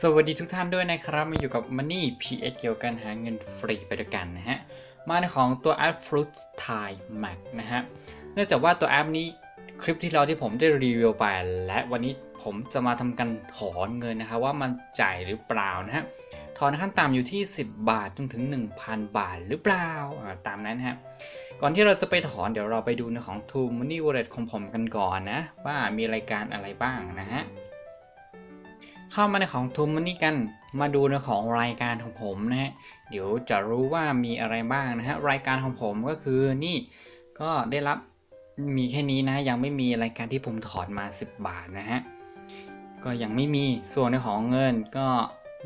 สวัสดีทุกท่านด้วยนะครับ มาอยู่กับ Money PS เกี่ยวกับการหาเงินฟรีไปด้วยกันนะฮะ มาในของตัวแอป Fruit Time Mac นะฮะ เนื่องจากว่าตัวแอปนี้คลิปที่เราที่ผมได้รีวิวไป และวันนี้ผมจะมาทำการถอนเงินนะครับว่ามันจ่ายหรือเปล่านะฮะ ถอนขั้นต่ำอยู่ที่ 10 บาทจนถึง 1,000 บาทหรือเปล่าอ่าตามนั้นฮะ ก่อนที่เราจะไปถอนเดี๋ยวเราไปดูในของ True Money Wallet ของผมกันก่อนนะ ว่ามีรายการอะไรบ้างนะฮะ เข้ามาในของ True Money กัน มาดูในของรายการของผมนะฮะ เดี๋ยวจะรู้ว่ามีอะไรบ้างนะฮะ รายการของผมก็คือนี่ก็ได้รับมีแค่นี้นะ ยังไม่มีรายการที่ผมถอนมา 10 บาทนะฮะ ก็ยังไม่มี ส่วนในของเงินก็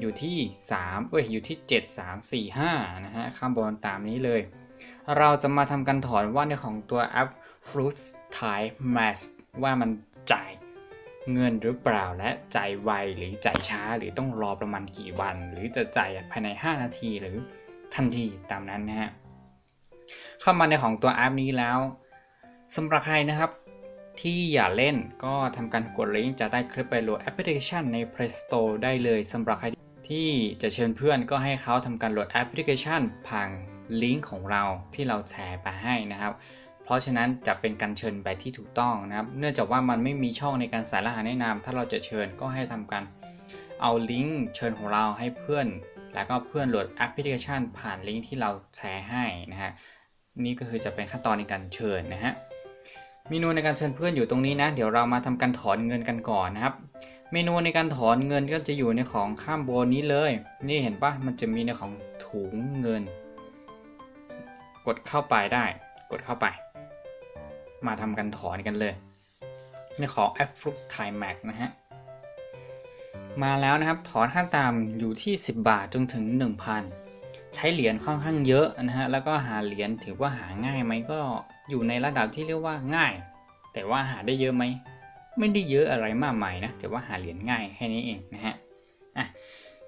อยู่ที่ 3เอ้ย อยู่ที่ 7 3 4 5 นะฮะ ข้างบนตามนี้เลย เราจะมาทำการถอนว่าในของตัวแอป Fruit Type Mask ว่ามันจ่าย เงินหรือเปล่าและจ่ายไวหรือจ่ายช้า หรือต้องรอประมาณกี่วัน หรือจะจ่ายภายใน 5 นาทีหรือทันทีตามนั้นนะฮะเข้ามาในของตัวแอปนี้แล้วสำหรับใครนะครับที่อย่าเล่นก็ทำการกดลิงก์จะได้คลิปไปโหลดแอปพลิเคชันใน Play Store ได้เลยสำหรับใครที่จะเชิญเพื่อนก็ให้เขาทำการโหลดแอปพลิเคชันผ่านลิงก์ของเราที่เราแชร์ไปให้นะครับ ราะฉะนั้นจะเป็นการเชิญไปที่ถูกต้องนะครับ เนื่องจากว่ามันไม่มีช่องในการใส่รหัสแนะนำถ้าเราจะเชิญก็ให้ทำการเอาลิงก์เชิญของเราให้เพื่อน แล้วก็เพื่อนโหลดแอปพลิเคชัน ผ่านลิงก์ที่เราแชร์ให้นะฮะนี่ก็คือจะเป็นขั้นตอนในการเชิญนะฮะเมนูในการเชิญเพื่อนอยู่ตรงนี้นะ เดี๋ยวเรามาทำการถอนเงินกันก่อนนะครับ เมนูในการถอนเงินก็จะอยู่ในของข้ามบนนี้เลย นี่เห็นปะมันจะมีในของถุงเงิน กดเข้าไปได้ กดเข้าไป มาทำการถอนกันเลยในของ a p p l e Time Mac นะฮะ มาแล้วนะครับถอนขั้นต่ำอยู่ที่ 10 บาทจนถึง 1,000 ใช้เหรียญค่อนข้างเยอะนะฮะ แล้วก็หาเหรียญถือว่าหาง่ายไหมก็อยู่ในระดับที่เรียกว่าง่าย แต่ว่าหาได้เยอะไหม ไม่ได้เยอะอะไรมากมายนะ แต่ว่าหาเหรียญง่ายแค่นี้เองนะฮะ อะ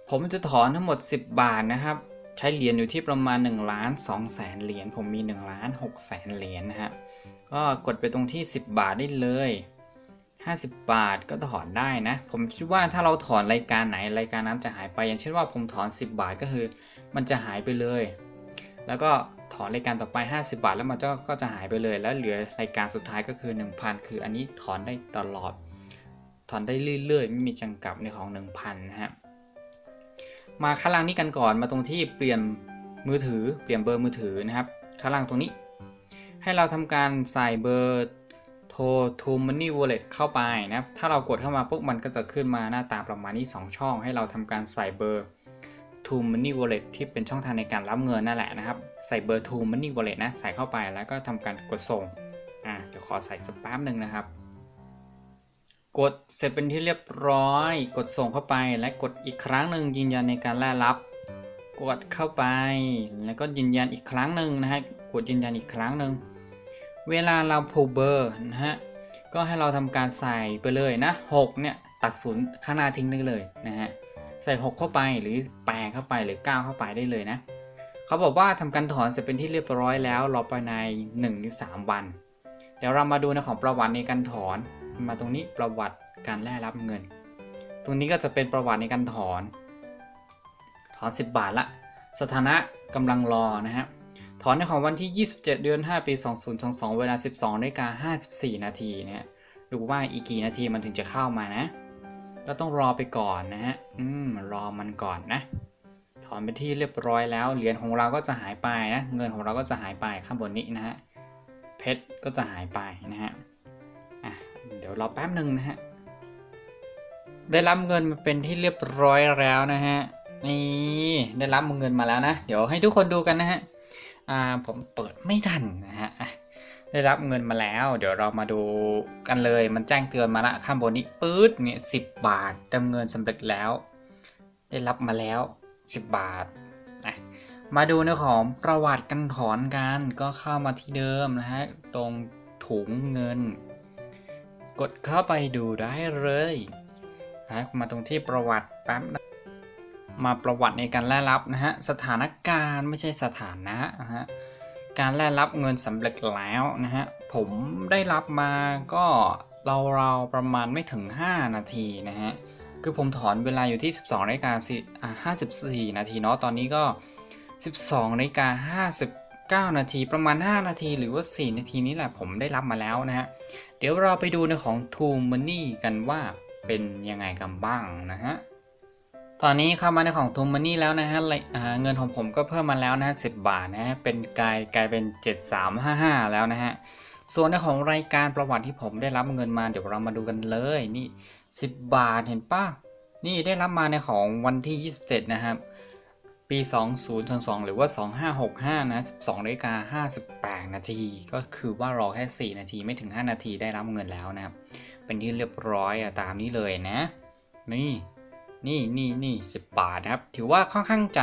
ผมจะถอนทั้งหมด 10 บาทนะครับ ใช้เหรียญอยู่ที่ประมาณ1ล้าน2แสนเหรียญผมมี1ล้าน6แสนเหรียญนะฮะก็กดไปตรงที่ 10 บาทได้เลย 50 บาทก็ถอนได้นะ ผมคิดว่าถ้าเราถอนรายการไหนรายการนั้นจะหายไป อย่างเช่นว่าผมถอน 10 บาทก็คือ มันจะหายไปเลย แล้วก็ถอนรายการต่อไป 50 บาท แล้วมันก็ก็จะหายไปเลย แล้วเหลือรายการสุดท้ายก็คือ 1,000 คืออันนี้ถอนได้ตลอด ถอนได้เรื่อยๆ ไม่มีจำกัดในของ 1,000 นะฮะ มาข้างล่างนี้กันก่อนมาตรงที่เปลี่ยนมือถือ เปลี่ยนเบอร์มือถือนะครับ ข้างล่างตรงนี้ ให้เราทำการใส่เบอร์โทร to money wallet เข้าไปนะครับ ถ้าเรากดเข้ามาปุ๊บมันก็จะขึ้นมาหน้าตาประมาณนี้ 2 ช่อง ให้เราทำการใส่เบอร์ to money wallet ที่เป็นช่องทางในการรับเงินนั่นแหละนะครับ ใส่เบอร์ to money wallet นะ ใส่เข้าไปแล้วก็ทำการกดส่ง อะเดี๋ยวขอใส่สักแป๊บหนึ่งนะครับ กดเสร็จเป็นที่เรียบร้อย กดส่งเข้าไปและกดอีกครั้งหนึ่งยืนยันในการแลกรับ กดเข้าไป แล้วก็ยืนยันอีกครั้งหนึ่งนะฮะกดยืนยันอีกครั้งหนึ่งเวลาเราผูกเบอร์นะฮะก็ให้เราทำการใส่ไปเลยนะ6เนี่ยตัดศูนย์ข้างหน้าทิ้งได้เลยนะฮะใส่ 6 เข้าไปหรือแปดเข้าไปหรือ 9 เข้าไปได้เลยนะเขาบอกว่าทำการถอนเสร็จเป็นที่เรียบร้อยแล้วรอภายใน1-3วัน เดี๋ยวเรามาดูในของประวัติในการถอน มาตรงนี้ประวัติการแลกรับเงิน ตรงนี้ก็จะเป็นประวัติในการถอน ถอน 10 บาทละ สถานะกำลังรอนะฮะ ถอนในของวันที่ 27 เดือน 5 ปี 2022 เวลา 12นาฬิกา54 นาทีนะฮะดูว่าอีกกี่นาทีมันถึงจะเข้ามานะ ก็ต้องรอไปก่อนนะฮะ อืม รอมันก่อนนะ ถอนไปที่เรียบร้อยแล้ว เหรียญของเราก็จะหายไปนะ เงินของเราก็จะหายไปข้างบนนี้นะฮะ เพชรก็จะหายไปนะฮะ อะเดี๋ยวรอแป๊บหนึ่งนะฮะ ได้รับเงินมาเป็นที่เรียบร้อยแล้วนะฮะ นี่ได้รับเงินมาแล้วนะ เดี๋ยวให้ทุกคนดูกันนะฮะ อ่าผมเปิดไม่ทันนะฮะ ได้รับเงินมาแล้ว เดี๋ยวเรามาดูกันเลย มันแจ้งเตือนมาละข้างบนนี้ปื๊ดเนี่ยสิบบาทดำเงินสำเร็จแล้ว ได้รับมาแล้ว 10 บาทอะมาดูในของประวัติการถอนกันก็เข้ามาที่เดิมนะฮะ ตรงถุงเงิน กดเข้าไปดูได้เลยนะมาตรงที่ประวัติแป๊บนะมาประวัติในการแลกรับนะฮะสถานการณ์ไม่ใช่สถานะนะฮะการแลกรับเงินสำเร็จแล้วนะฮะผมได้รับมาก็เราๆประมาณไม่ถึง 5 นาทีนะฮะคือผมถอนเวลาอยู่ที่ 12นาฬิกาสี่อ่า54นาทีเนาะตอนนี้ก็ 12นาฬิกา 9 นาทีประมาณ 5 นาทีหรือว่า 4 นาทีนี้แหละผมได้รับมาแล้วนะฮะ เดี๋ยวเราไปดูในของ True Money กันว่าเป็นยังไงกันบ้างนะฮะ ตอนนี้เข้ามาในของ True Money แล้วนะฮะเลยอ่าเงินของผมก็เพิ่มมาแล้วนะฮะ 10 บาทนะฮะ เป็นกลายกลายเป็น 7355 แล้วนะฮะ ส่วนในของรายการประวัติที่ผมได้รับเงินมาเดี๋ยวเรามาดูกันเลยนี่ 10 บาทเห็นป่ะนี่ได้รับมาในของวันที่ 27 นะครับ ปี 2022 หรือว่า 2565 นะ 12นาฬิกา58 นาที ก็คือว่ารอแค่ 4 นาทีไม่ถึง 5 นาทีได้รับเงินแล้วนะครับ เป็นที่เรียบร้อยอะตามนี้เลยนะ นี่ นี่นี่นี่10บบาทนะครับ ถือว่าค่อนข้างใจ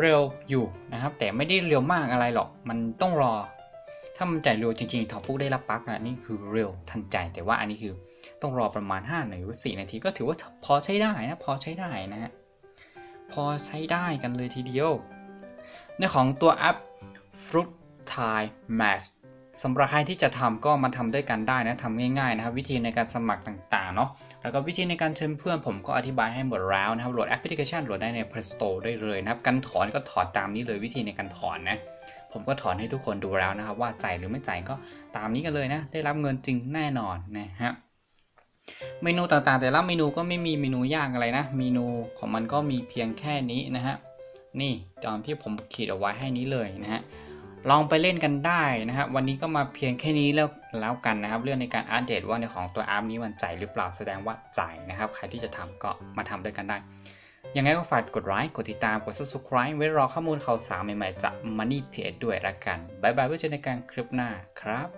เร็วอยู่นะครับ แต่ไม่ได้เร็วมากอะไรหรอก มันต้องรอ ถ้ามันจ่ายเร็วจริงๆทอปุ๊กได้รับปักอะนี่คือเร็วทันใจ แต่ว่าอันนี้คือต้องรอประมาณ5หรือว่า4นาที ก็ถือว่าพอใช้ได้นะ พอใช้ได้นะฮะ พอใช้ได้กันเลยทีเดียว ในของตัวแอป Fruit Thai Match สำหรับใครที่จะทำก็มาทำด้วยกันได้นะทำง่ายๆนะครับ วิธีในการสมัครต่างๆเนาะแล้วก็วิธีในการเชิญเพื่อนผมก็อธิบายให้หมดแล้วนะครับโหลดแอปพลิเคชันโหลดได้ใน Play Store ได้เลยนะครับการถอนก็ถอนตามนี้เลยวิธีในการถอนนะผมก็ถอนให้ทุกคนดูแล้วนะครับ ว่าจ่ายหรือไม่จ่ายก็ตามนี้กันเลยนะ ได้รับเงินจริงแน่นอนนะฮะ เมนูต่างๆ แต่ละเมนูก็ไม่มีเมนูยากอะไรนะ เมนูของมันก็มีเพียงแค่นี้นะฮะ นี่ตามที่ผมขีดเอาไว้ให้นี้เลยนะฮะ ลองไปเล่นกันได้นะฮะ วันนี้ก็มาเพียงแค่นี้แล้วแล้วกันนะครับ เรื่องในการอัปเดตว่าในของตัวแอปนี้มันจ่ายหรือเปล่า แสดงว่าจ่ายนะครับ ใครที่จะทำก็มาทำด้วยกันได้ ยังไงก็ฝากกดไลค์ กดติดตาม กด subscribe ไว้รอข้อมูลข่าวสารใหม่ๆจาก Money Page ด้วยละกัน บ๊ายบายไว้เจอในการคลิปหน้าครับ